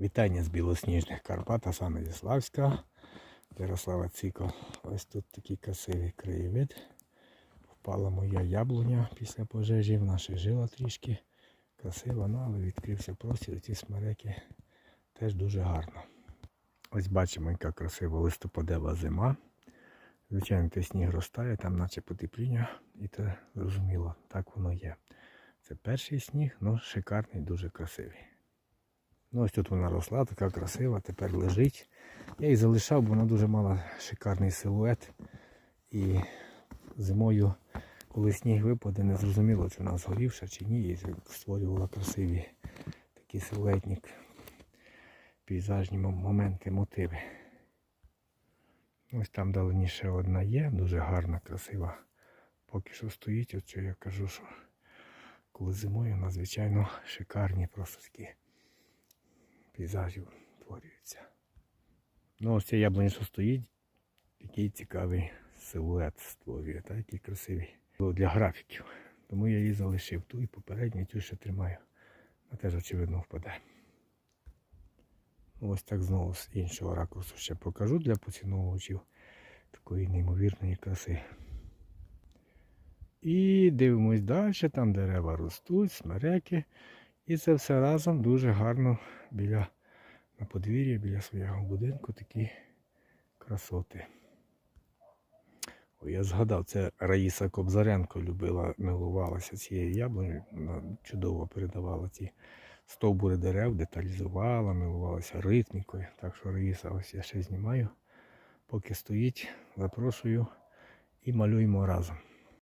Вітання з білосніжних Карпат, а саме зі Славська. Ярослава Цико. Ось тут такий красивий краєвид. Впала моя яблуня після пожежі, вона ще жила трішки. Красиво, ну, але відкрився простір, ці смереки теж дуже гарно. Ось бачимо, яка красива листопадева зима. Звичайно, той сніг розтає, там наче потепління, і це зрозуміло, так воно є. Це перший сніг, ну шикарний, дуже красивий. Ну ось тут вона росла, така красива, тепер лежить. Я її залишав, бо вона дуже мала шикарний силует. І зимою, коли сніг випаде, не зрозуміло, чи вона згорівша чи ні, і створювала красиві такі силуетні пейзажні моменти, мотиви. Ось там далині ще одна є, дуже гарна, красива. Поки що стоїть, що я кажу, що коли зимою вона, звичайно, шикарні просто такі пейзажі утворюються. Ну, ось ця яблуня, що стоїть, який цікавий силует створює, так, який красивий. Було Для графіків. Тому я її залишив ту і попередню, і ту ще тримаю. Вона теж, очевидно, впаде. Ну, Ось так знову з іншого ракурсу ще покажу для поціновувачів такої неймовірної краси. І дивимось далі, там дерева ростуть, смереки. І це все разом дуже гарно біля на подвір'ї, біля свого будинку такі красоти. Я згадав, це Раїса Кобзаренко любила, милувалася цією яблунею, чудово передавала ці стовбури дерев, деталізувала, милувалася ритмікою. Так що Раїса, ось я ще знімаю. Поки стоїть, запрошую і малюємо разом.